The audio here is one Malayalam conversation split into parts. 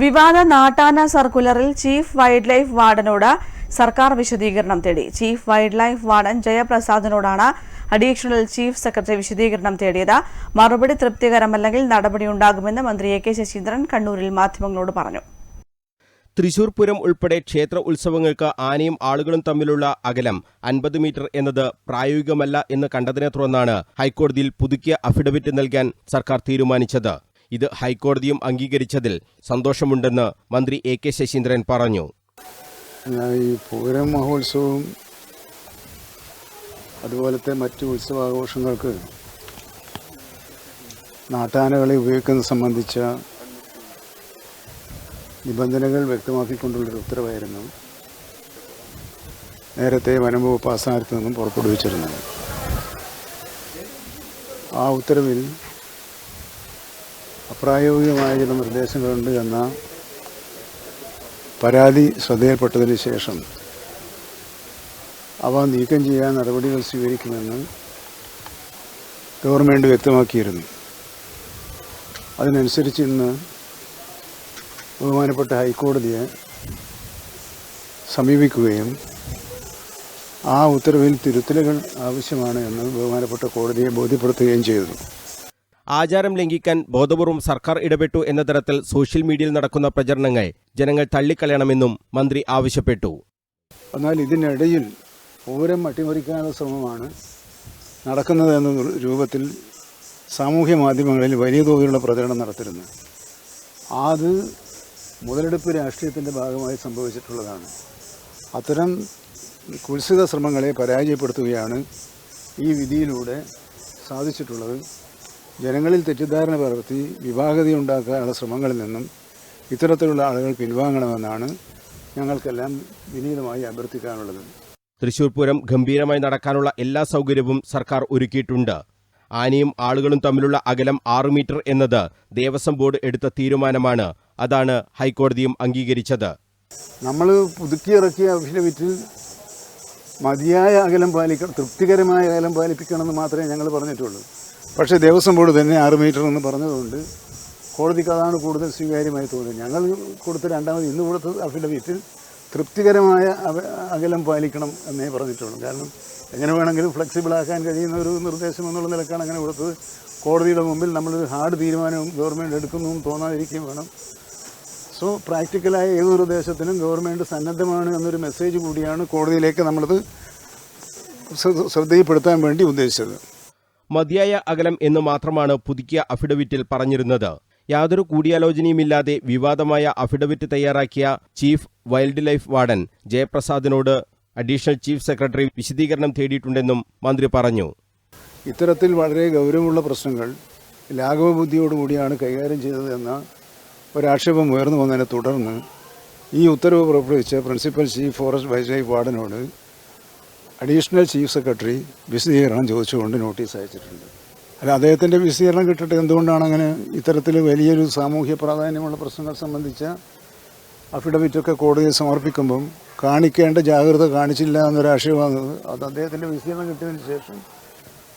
വിവാദ നാട്ടാന സർക്കുലറിൽ ചീഫ് വൈൽഡ് ലൈഫ് വാർഡനോട് സർക്കാർ വിശദീകരണം തേടി. ചീഫ് വൈൽഡ് ലൈഫ് വാർഡൻ ജയപ്രസാദിനോടാണ് അഡീഷണൽ ചീഫ് സെക്രട്ടറി വിശദീകരണം തേടിയത്. മറുപടി തൃപ്തികരമല്ലെങ്കിൽ നടപടിയുണ്ടാകുമെന്ന് മന്ത്രി എ കെ ശശീന്ദ്രൻ കണ്ണൂരിൽ മാധ്യമങ്ങളോട് പറഞ്ഞു. തൃശൂർ പൂരം ഉൾപ്പെടെ ക്ഷേത്ര ഉത്സവങ്ങൾക്ക് ആനയും ആളുകളും തമ്മിലുള്ള അകലം അൻപത് മീറ്റർ എന്നത് പ്രായോഗികമല്ല എന്ന് കണ്ടതിനെ തുടർന്നാണ് ഹൈക്കോടതിയിൽ പുതുക്കിയ അഫിഡവിറ്റ് നൽകാൻ സർക്കാർ തീരുമാനിച്ചത്. ഇത് ഹൈക്കോടതിയും അംഗീകരിച്ചതിൽ സന്തോഷമുണ്ടെന്ന് മന്ത്രി എ കെ ശശീന്ദ്രൻ പറഞ്ഞു. ഈ പൂരം മഹോത്സവവും അതുപോലത്തെ മറ്റ് ഉത്സവാഘോഷങ്ങൾക്ക് നാട്ടാനകളെ ഉപയോഗിക്കുന്നത് സംബന്ധിച്ച നിബന്ധനകൾ വ്യക്തമാക്കിക്കൊണ്ടുള്ളൊരു ഉത്തരവായിരുന്നു നേരത്തെ വനംവകുപ്പ് ആസ്ഥാനത്ത് നിന്നും പുറപ്പെടുവിച്ചിരുന്നത്. ആ ഉത്തരവിൽ അപ്രായോഗികമായ ചില നിർദ്ദേശങ്ങളുണ്ട് എന്ന പരാതി ശ്രദ്ധയിൽപ്പെട്ടതിന് ശേഷം അവ നീക്കം ചെയ്യാൻ നടപടികൾ സ്വീകരിക്കുമെന്ന് ഗവൺമെന്റ് വ്യക്തമാക്കിയിരുന്നു. അതിനനുസരിച്ച് ഇന്ന് ബഹുമാനപ്പെട്ട ഹൈക്കോടതിയെ സമീപിക്കുകയും ആ ഉത്തരവിൽ തിരുത്തലുകൾ ആവശ്യമാണ് എന്ന് ബഹുമാനപ്പെട്ട കോടതിയെ ബോധ്യപ്പെടുത്തുകയും ചെയ്തു. ആചാരം ലംഘിക്കാൻ ബോധപൂർവം സർക്കാർ ഇടപെട്ടു എന്ന തരത്തിൽ സോഷ്യൽ മീഡിയയിൽ നടക്കുന്ന പ്രചരണങ്ങൾ ജനങ്ങൾ തള്ളിക്കളയണമെന്നും മന്ത്രി ആവശ്യപ്പെട്ടു. എന്നാൽ ഇതിനിടയിൽ പൂരം അട്ടിമറിക്കാനുള്ള ശ്രമമാണ് നടക്കുന്നത് എന്ന രൂപത്തിൽ സാമൂഹ്യ മാധ്യമങ്ങളിൽ വലിയ തോതിലുള്ള പ്രചരണം നടത്തിരുന്നു അത് മുതലെടുപ്പ് രാഷ്ട്രീയത്തിന്റെ ഭാഗമായി സംഭവിച്ചിട്ടുള്ളതാണ്. അത്തരം കുത്സിത ശ്രമങ്ങളെ പരാജയപ്പെടുത്തുകയാണ് ഈ വിധിയിലൂടെ സാധിച്ചിട്ടുള്ളത്. ജനങ്ങളിൽ തെറ്റിദ്ധാരണ പകർത്തി വിഭാഗതി ഉണ്ടാക്കാനുള്ള ശ്രമങ്ങളിൽ നിന്നും ഇത്തരത്തിലുള്ള ആളുകൾ പിൻവാങ്ങണമെന്നാണ് ഞങ്ങൾക്കെല്ലാം വിനീതമായി അഭ്യർത്ഥിക്കാനുള്ളത്. തൃശൂർ പൂരം ഗംഭീരമായി നടക്കാനുള്ള എല്ലാ സൗകര്യവും സർക്കാർ ഒരുക്കിയിട്ടുണ്ട്. ആനയും ആളുകളും തമ്മിലുള്ള അകലം ആറു മീറ്റർ എന്നത് ദേവസ്വം ബോർഡ് എടുത്ത തീരുമാനമാണ്. അതാണ് ഹൈക്കോടതിയും അംഗീകരിച്ചത്. നമ്മൾ പുതുക്കിയിറക്കിയ അഫിഡവിറ്റിൽ മതിയായ അകലം പാലിക്കണം തൃപ്തികരമായ അകലം പാലിപ്പിക്കണമെന്ന് മാത്രമേ ഞങ്ങൾ പറഞ്ഞിട്ടുള്ളൂ. പക്ഷേ ദേവസ്വം ബോർഡ് തന്നെ ആറ് മീറ്റർ എന്ന് പറഞ്ഞതുകൊണ്ട് കോടതിക്ക് അതാണ് കൂടുതൽ സ്വീകാര്യമായി തോന്നുന്നത് ഞങ്ങൾ കൊടുത്ത രണ്ടാമത് ഇന്ന് കൊടുത്ത അഫിഡവിറ്റിൽ തൃപ്തികരമായ അകലം പാലിക്കണം എന്നേ പറഞ്ഞിട്ടുള്ളൂ. കാരണം എങ്ങനെ വേണമെങ്കിലും ഫ്ലെക്സിബിൾ ആക്കാൻ കഴിയുന്ന ഒരു നിർദ്ദേശം എന്നുള്ള നിലക്കാണ് അങ്ങനെ കൊടുത്തത്. കോടതിയുടെ മുമ്പിൽ നമ്മളൊരു ഹാർഡ് തീരുമാനവും ഗവൺമെന്റ് എടുക്കുന്നതും തോന്നാതിരിക്കുകയും വേണം. സോ പ്രാക്ടിക്കലായ ഏത് നിർദ്ദേശത്തിനും ഗവൺമെന്റ് സന്നദ്ധമാണ് എന്നൊരു മെസ്സേജ് കൂടിയാണ് കോടതിയിലേക്ക് നമ്മളത് ശ്ര- ശ്രദ്ധയിൽപ്പെടുത്താൻ വേണ്ടി ഉദ്ദേശിച്ചത്. മതിയായ അകലം എന്ന് മാത്രമാണ് പുതുക്കിയ അഫിഡവിറ്റിൽ പറഞ്ഞിരുന്നത്. യാതൊരു കൂടിയാലോചനയുമില്ലാതെ വിവാദമായ അഫിഡവിറ്റ് തയ്യാറാക്കിയ ചീഫ് വൈൽഡ് ലൈഫ് വാർഡൻ ജയപ്രസാദിനോട് അഡീഷണൽ ചീഫ് സെക്രട്ടറി വിശദീകരണം തേടിയിട്ടുണ്ടെന്നും മന്ത്രി പറഞ്ഞു. ഇത്തരത്തിൽ വളരെ ഗൗരവമുള്ള പ്രശ്നങ്ങൾ ലാഘവ ബുദ്ധിയോടുകൂടിയാണ് കൈകാര്യം ചെയ്തത് എന്ന ഒരാക്ഷേപം ഉയർന്നു വന്നതിനെ തുടർന്ന് ഈ ഉത്തരവ് പുറപ്പെടുവിച്ച പ്രിൻസിപ്പൽ ചീഫ് ഫോറസ്റ്റ് വൈസ് വാർഡനോട് അഡീഷണൽ ചീഫ് സെക്രട്ടറി വിശദീകരണം ചോദിച്ചുകൊണ്ട് നോട്ടീസ് അയച്ചിട്ടുണ്ട്. അല്ല അദ്ദേഹത്തിന്റെ വിശദീകരണം കിട്ടട്ടെ? എന്തുകൊണ്ടാണ് അങ്ങനെ ഇത്തരത്തിൽ വലിയൊരു സാമൂഹ്യ പ്രാധാന്യമുള്ള പ്രശ്നങ്ങൾ സംബന്ധിച്ച അഫിഡവിറ്റൊക്കെ കോടതിയിൽ സമർപ്പിക്കുമ്പം കാണിക്കേണ്ട ജാഗ്രത കാണിച്ചില്ല എന്നൊരു ആശയമാണ് അത് അദ്ദേഹത്തിന്റെ വിശദീകരണം കിട്ടിയതിന് ശേഷം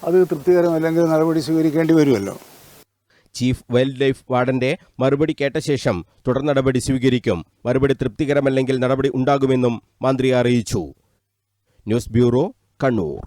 അത് തൃപ്തികരമല്ലെങ്കിൽ നടപടി സ്വീകരിക്കേണ്ടി വരുമല്ലോ? ചീഫ് വൈൽഡ് ലൈഫ് വാർഡന്റെ മറുപടി കേട്ട ശേഷം തുടർ നടപടി സ്വീകരിക്കും. മറുപടി തൃപ്തികരമല്ലെങ്കിൽ നടപടി ഉണ്ടാകുമെന്നും മന്ത്രി അറിയിച്ചു. News bureau Kannur